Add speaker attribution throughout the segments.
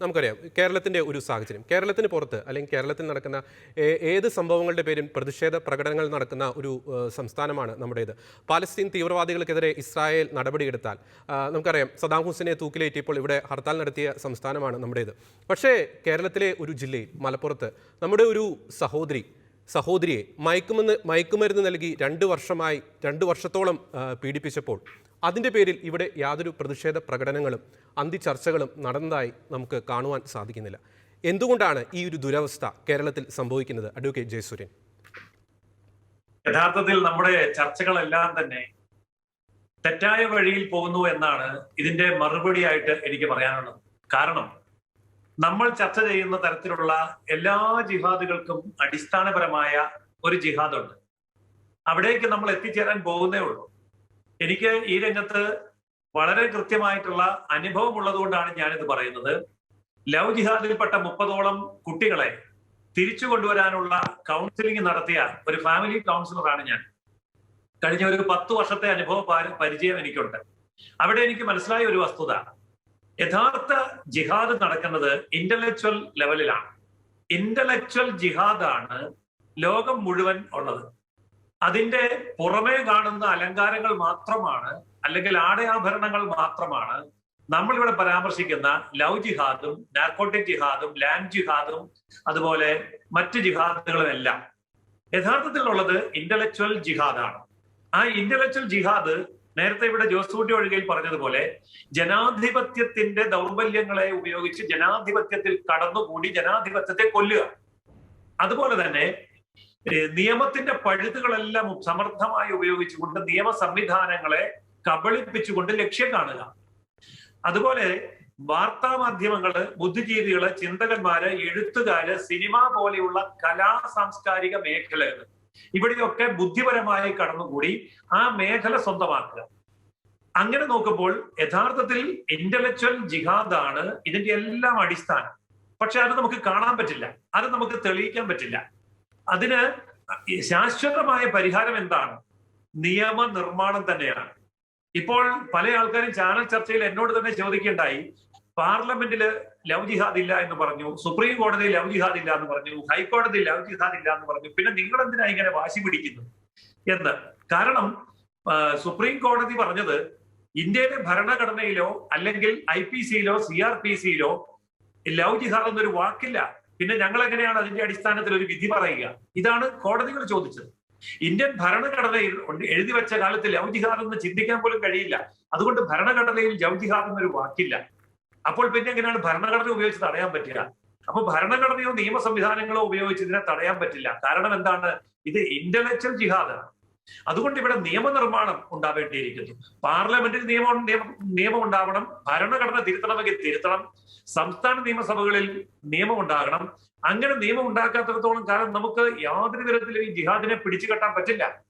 Speaker 1: നമുക്കറിയാം കേരളത്തിന്റെ ഒരു സാഹചര്യം. കേരളത്തിന് പുറത്ത് അല്ലെങ്കിൽ കേരളത്തിൽ നടക്കുന്ന ഏത് സംഭവങ്ങളുടെ പേരും പ്രതിഷേധ പ്രകടനങ്ങൾ നടക്കുന്ന ഒരു സംസ്ഥാനമാണ് നമ്മുടേത്. പാലസ്തീൻ തീവ്രവാദികൾക്കെതിരെ ഇസ്രായേൽ നടപടിയെടുത്താൽ നമുക്കറിയാം സദാം ഹുസൈനെ തൂക്കിലേറ്റിയപ്പോൾ ഇവിടെ ഹർത്താൽ നടത്തിയ സംസ്ഥാനമാണ് നമ്മുടേത്. പക്ഷേ കേരളത്തിലെ ഒരു ജില്ലയിൽ മലപ്പുറത്ത് നമ്മുടെ ഒരു സഹോദരി സഹോദരിയെ മയക്കുമെന്ന് മയക്കുമരുന്ന് നൽകി രണ്ട് വർഷമായി രണ്ട് വർഷത്തോളം പീഡിപ്പിച്ചപ്പോൾ അതിന്റെ പേരിൽ ഇവിടെ യാതൊരു പ്രതിഷേധ പ്രകടനങ്ങളും അന്തിചർച്ചകളും നടന്നതായി നമുക്ക് കാണുവാൻ സാധിക്കുന്നില്ല. എന്തുകൊണ്ടാണ് ഈ ഒരു ദുരവസ്ഥ കേരളത്തിൽ സംഭവിക്കുന്നത്? അഡ്വക്കേറ്റ് ജയസൂര്യൻ.
Speaker 2: യഥാർത്ഥത്തിൽ നമ്മുടെ ചർച്ചകളെല്ലാം തന്നെ തെറ്റായ വഴിയിൽ പോകുന്നു എന്നാണ് ഇതിന്റെ മറുപടിയായിട്ട് എനിക്ക് പറയാനുള്ളത്. കാരണം നമ്മൾ ചർച്ച ചെയ്യുന്ന തരത്തിലുള്ള എല്ലാ ജിഹാദുകൾക്കും അടിസ്ഥാനപരമായ ഒരു ജിഹാദുണ്ട്. അവിടേക്ക് നമ്മൾ എത്തിച്ചേരാൻ പോകുന്നേ ഉള്ളൂ. എനിക്ക് ഈ രംഗത്ത് വളരെ കൃത്യമായിട്ടുള്ള അനുഭവം ഉള്ളതുകൊണ്ടാണ് ഞാനിത് പറയുന്നത്. ലവ് ജിഹാദിൽപ്പെട്ട മുപ്പതോളം കുട്ടികളെ തിരിച്ചു കൊണ്ടുവരാനുള്ള കൗൺസിലിംഗ് നടത്തിയ ഒരു ഫാമിലി കൗൺസിലറാണ് ഞാൻ. കഴിഞ്ഞ ഒരു പത്ത് വർഷത്തെ അനുഭവ പരിചയം എനിക്കുണ്ട്. അവിടെ എനിക്ക് മനസ്സിലായ ഒരു വസ്തുത. യഥാർത്ഥ ജിഹാദ് നടക്കുന്നത് ഇന്റലക്ച്വൽ ലെവലിലാണ് ഇന്റലക്ച്വൽ ജിഹാദാണ് ലോകം മുഴുവൻ ഉള്ളത്. അതിന്റെ പുറമേ കാണുന്ന അലങ്കാരങ്ങൾ മാത്രമാണ് അല്ലെങ്കിൽ ആടയാഭരണങ്ങൾ മാത്രമാണ് നമ്മളിവിടെ പരാമർശിക്കുന്ന ലവ് ജിഹാദും നാർക്കോട്ടിക് ജിഹാദും ലാൻഡ് ജിഹാദും അതുപോലെ മറ്റ് ജിഹാദുകളും എല്ലാം യഥാർത്ഥത്തിലുള്ളത് ഇന്റലക്ച്വൽ ജിഹാദാണ്. ആ ഇന്റലക്ച്വൽ ജിഹാദ് നേരത്തെ ഇവിടെ ജോസൂട്ടി ഒഴികയിൽ പറഞ്ഞതുപോലെ ജനാധിപത്യത്തിന്റെ ദൗർബല്യങ്ങളെ ഉപയോഗിച്ച് ജനാധിപത്യത്തിൽ കടന്നുകൂടി ജനാധിപത്യത്തെ കൊല്ലുക. അതുപോലെ തന്നെ നിയമത്തിന്റെ പഴുതുകളെല്ലാം സമർത്ഥമായി ഉപയോഗിച്ചുകൊണ്ട് നിയമ സംവിധാനങ്ങളെ കബളിപ്പിച്ചുകൊണ്ട് ലക്ഷ്യം കാണുക. അതുപോലെ വാർത്താ മാധ്യമങ്ങൾ ബുദ്ധിജീവികൾ ചിന്തകന്മാര് എഴുത്തുകാര് സിനിമ പോലെയുള്ള കലാ സാംസ്കാരിക മേഖലകൾ ഇവിടെയൊക്കെ ബുദ്ധിപരമായി കടന്നുകൂടി ആ മേഖല സ്വന്തമാക്കുക. അങ്ങനെ നോക്കുമ്പോൾ യഥാർത്ഥത്തിൽ ഇന്റലക്ച്വൽ ജിഹാദാണ് ഇതിന്റെ എല്ലാം അടിസ്ഥാനം. പക്ഷെ അത് നമുക്ക് കാണാൻ പറ്റില്ല. അത് നമുക്ക് തെളിയിക്കാൻ പറ്റില്ല. അതിന് ശാശ്വതമായ പരിഹാരം എന്താണ്? നിയമനിർമ്മാണം തന്നെയാണ്. ഇപ്പോൾ പല ആൾക്കാരും ചാനൽ ചർച്ചയിൽ എന്നോട് തന്നെ ചോദിക്കേണ്ടായി പാർലമെന്റിൽ ലവ് ജിഹാദ് ഇല്ല എന്ന് പറഞ്ഞു സുപ്രീം കോടതി ലവ് ജിഹാദ് ഇല്ല എന്ന് പറഞ്ഞു ഹൈക്കോടതി ലവ് ജിഹാദ് ഇല്ല എന്ന് പറഞ്ഞു പിന്നെ നിങ്ങൾ എന്തിനാ ഇങ്ങനെ വാശി പിടിക്കുന്നു എന്ന്. കാരണം സുപ്രീം കോടതി പറഞ്ഞത് ഇന്ത്യയിലെ ഭരണഘടനയിലോ അല്ലെങ്കിൽ ഐ പി സിയിലോ സി ആർ പി സിയിലോ ലവ് ജിഹാദ് എന്നൊരു വാക്കില്ല. പിന്നെ ഞങ്ങൾ എങ്ങനെയാണ് അതിന്റെ അടിസ്ഥാനത്തിൽ ഒരു വിധി പറയുക? ഇതാണ് കോടതികൾ ചോദിച്ചത്. ഇന്ത്യൻ ഭരണഘടനയിൽ എഴുതി വെച്ച കാലത്ത് ലവ് ജിഹാദ് എന്ന് ചിന്തിക്കാൻ പോലും കഴിയില്ല. അതുകൊണ്ട് ഭരണഘടനയിൽ ലവ് ജിഹാദ് എന്നൊരു വാക്കില്ല. അപ്പോൾ പിന്നെ എങ്ങനെയാണ് ഭരണഘടന ഉപയോഗിച്ച് തടയാൻ പറ്റുക? അപ്പൊ ഭരണഘടനയോ നിയമ സംവിധാനങ്ങളോ ഉപയോഗിച്ച് ഇതിനെ തടയാൻ പറ്റില്ല. കാരണം എന്താണ്? ഇത് ഇന്റലക്ച്വൽ ജിഹാദാണ് അതുകൊണ്ട് ഇവിടെ നിയമനിർമ്മാണം ഉണ്ടാവേണ്ടിയിരിക്കുന്നു. പാർലമെന്റിൽ നിയമം നിയമം- ഉണ്ടാവണം ഭരണഘടന തിരുത്തണമെങ്കിൽ തിരുത്തണം സംസ്ഥാന നിയമസഭകളിൽ നിയമം ഉണ്ടാകണം. അങ്ങനെ നിയമം ഉണ്ടാക്കാത്തിടത്തോളം കാലം നമുക്ക് യാതൊരു തരത്തിലും ഈ ജിഹാദിനെ പിടിച്ചു കെട്ടാൻ പറ്റില്ല.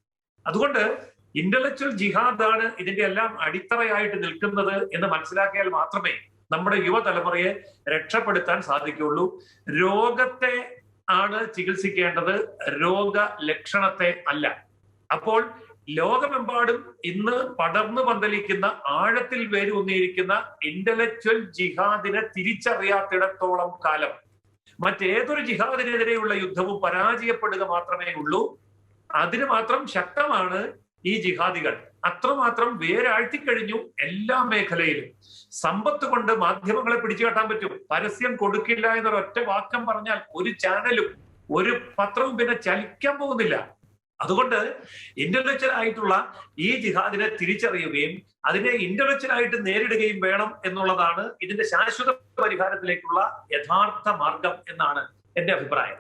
Speaker 2: അതുകൊണ്ട് ഇന്റലക്ച്വൽ ജിഹാദാണ് ഇതിന്റെ എല്ലാം അടിത്തറയായിട്ട് നിൽക്കുന്നത് എന്ന് മനസ്സിലാക്കിയാൽ മാത്രമേ നമ്മുടെ യുവതലമുറയെ രക്ഷപ്പെടുത്താൻ സാധിക്കുള്ളൂ രോഗത്തെ ആണ് ചികിത്സിക്കേണ്ടത്. രോഗ ലക്ഷണത്തെ അല്ല. അപ്പോൾ ലോകമെമ്പാടും ഇന്ന് പടർന്നു പന്തലിക്കുന്ന ആഴത്തിൽ വേരൂന്നിയിരിക്കുന്ന ഇന്റലക്ച്വൽ ജിഹാദിനെ തിരിച്ചറിയാത്തിടത്തോളം കാലം. മറ്റേതൊരു ജിഹാദിനെതിരെയുള്ള യുദ്ധവും പരാജയപ്പെടുക മാത്രമേ ഉള്ളൂ. അതിന് മാത്രം ശക്തമാണ് ഈ ജിഹാദികൾ. അത്രമാത്രം വേരാഴ്ത്തിക്കഴിഞ്ഞു എല്ലാ മേഖലയിലും. സമ്പത്ത് കൊണ്ട് മാധ്യമങ്ങളെ പിടിച്ചു കെട്ടാൻ പറ്റും. പരസ്യം കൊടുക്കില്ല എന്നൊരു ഒറ്റ വാക്യം പറഞ്ഞാൽ ഒരു ചാനലും ഒരു പത്രവും പിന്നെ ചലിക്കാൻ പോകുന്നില്ല. അതുകൊണ്ട് ഇന്റലക്ച്വൽ ആയിട്ടുള്ള ഈ ജിഹാദിനെ തിരിച്ചറിയുകയും അതിനെ ഇന്റലക്ച്വൽ ആയിട്ട് നേരിടുകയും വേണം എന്നുള്ളതാണ് ഇതിന്റെ ശാശ്വത പരിഹാരത്തിലേക്കുള്ള യഥാർത്ഥ മാർഗം എന്നാണ് എന്റെ അഭിപ്രായം.